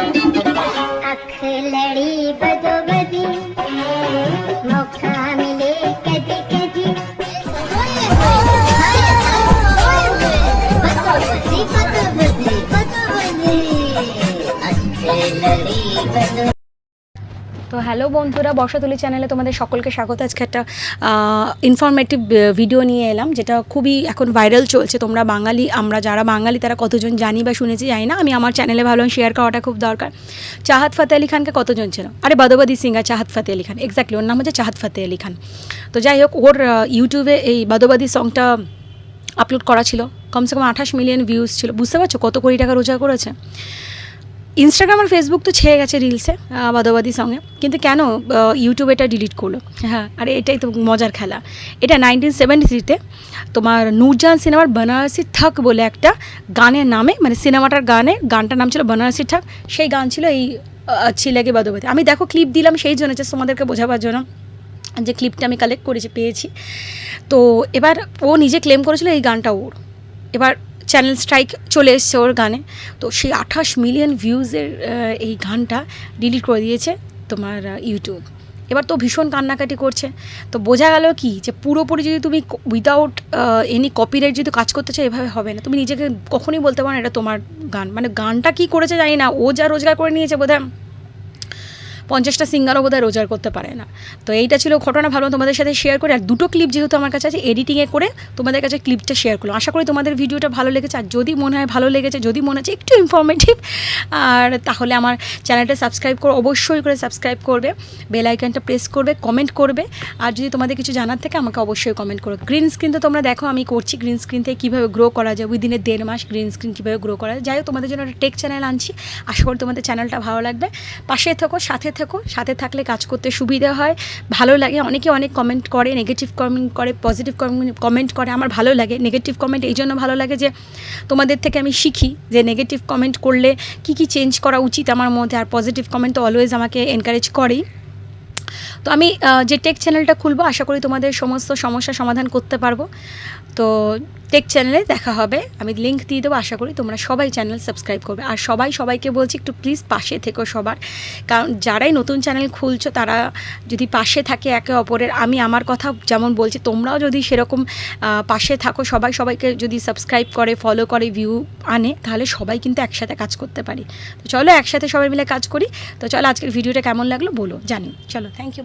अख लड़ी बदो बदी मौका मिले कदी कदी তো হ্যালো বন্ধুরা, বর্ষাতুলি চ্যানেলে তোমাদের সকলকে স্বাগত। আজকে একটা ইনফরমেটিভ ভিডিও নিয়ে এলাম, যেটা খুবই এখন ভাইরাল চলছে। তোমরা বাঙালি, আমরা যারা বাঙালি, তারা কতজন জানি বা শুনেছি, জানি না। আমি আমার চ্যানেলে ভাবলাম শেয়ার করাটা খুব দরকার। চাহাত ফাতে আলী খানকে কতজন ছিল আরে, বাদবাদি সিঙ্গার চাহাত ফাতে আলী খান। এক্স্যাক্টলি ওর নাম হচ্ছে চাহাত ফাতে আলী খান। তো যাই হোক, ওর ইউটিউবে এই বাদবাদি সংটা আপলোড করা ছিল। কমসে কম আঠাশ মিলিয়ন ভিউজ ছিল। বুঝতে পারছ কত কোটি টাকা রোজগার করেছে? ইনস্টাগ্রাম আর ফেসবুক তো ছেয়ে গেছে রিলসে বাদবাদির সঙ্গে। কিন্তু কেন ইউটিউব এটা ডিলিট করল? হ্যাঁ আর এটাই তো মজার খেলা। এটা নাইনটিন সেভেন্টি থ্রিতে তোমার নূরজাহান সিনেমার বেনারসি ঠাক বলে একটা গানের নামে মানে সিনেমাটার গানে, গানটার নাম ছিল বেনারসি ঠাক সেই গান ছিল এই ছিলেগে বাদবাদি আমি দেখো ক্লিপ দিলাম, সেই জন্য just তোমাদেরকে বোঝাবার জন্য যে ক্লিপটা আমি কালেক্ট করেছি, পেয়েছি। তো এবার ও নিজে ক্লেম করেছিল এই গানটা ওর। এবার চ্যানেল স্ট্রাইক চলে এসছে ওর গানে। তো সেই আঠাশ মিলিয়ন ভিউজের এই গানটা ডিলিট করে দিয়েছে তোমার ইউটিউব এবার তো ভীষণ কান্নাকাটি করছে। তো বোঝা গেল কি যে পুরোপুরি যদি তুমি উইদাউট এনি কপিরাইট যদি কাজ করতে চাও, এভাবে হবে না। তুমি নিজেকে কখনোই বলতে পারো না এটা তোমার গান। মানে গানটা কি করেছে জানি না। ও যা রোজগার করে নিয়েছে বোধহয়। পঞ্চাশটা সিঙ্গারও বোধহয় রোজগার করতে পারে না। তো এইটা ছিল ঘটনা, ভালো তোমাদের সাথে শেয়ার করে, আর দুটো ক্লিপ যেহেতু আমার কাছে আছে এডিটিংয়ে করে তোমাদের কাছে ক্লিপটা শেয়ার করলাম। আশা করি তোমাদের ভিডিওটা ভালো লেগেছে, আর যদি মনে হয় ভালো লেগেছে, যদি মনে হচ্ছে একটু ইনফরমেটিভ আর তাহলে আমার চ্যানেলটা সাবস্ক্রাইব করে, অবশ্যই করে সাবস্ক্রাইব করবে বেল আইকনটা প্রেস করবে কমেন্ট করবে, আর যদি তোমাদের কিছু জানার থাকে আমাকে অবশ্যই কমেন্ট করো। গ্রিন স্ক্রিন তো তোমরা দেখো, আমি করছি গ্রিন স্ক্রিন থেকে কীভাবে গ্রো করা যায় উইদিনে দেড় মাস গ্রিন স্ক্রিন কীভাবে গ্রো করা যায়। যাই হোক, তোমাদের জন্য একটা টেক চ্যানেল আনছি, আশা করি তোমাদের চ্যানেলটা ভালো লাগবে। পাশে থেকো, সাথে থেকো, সাথে থাকলে কাজ করতে সুবিধা হয়, ভালো লাগে। অনেকে অনেক কমেন্ট করে নেগেটিভ কমেন্ট করে পজিটিভ কমেন্ট করে, আমার ভালো লাগে। নেগেটিভ কমেন্ট এই জন্য ভালো লাগে যে, তোমাদের থেকে আমি শিখি যে নেগেটিভ কমেন্ট করলে কি কি চেঞ্জ করা উচিত আমার মধ্যে, আর পজিটিভ কমেন্ট তো অলওয়েজ আমাকে এনকারেজ করেই। তো আমি যে টেক চ্যানেলটা খুলবো, আশা করি তোমাদের সমস্ত সমস্যা সমাধান করতে পারব। তো টেক চ্যানেলে দেখা হবে, আমি লিঙ্ক দিয়ে দেবো, আশা করি তোমরা সবাই চ্যানেল সাবস্ক্রাইব করবে। আর সবাই সবাইকে বলছি, একটু প্লিজ পাশে থেকো সবার। কারণ যারাই নতুন চ্যানেল খুলছো, তারা যদি পাশে থাকে একে অপরের, আমি আমার কথা যেমন বলছি, তোমরাও যদি সেরকম পাশে থাকো, সবাই সবাইকে যদি সাবস্ক্রাইব করে ফলো করে ভিউ আনে, তাহলে সবাই কিন্তু একসাথে কাজ করতে পারি। তো চলো একসাথে সবাই মিলে কাজ করি। তো চলো আজকের ভিডিওটা কেমন লাগল বলো, জানি। চলো থ্যাংক ইউ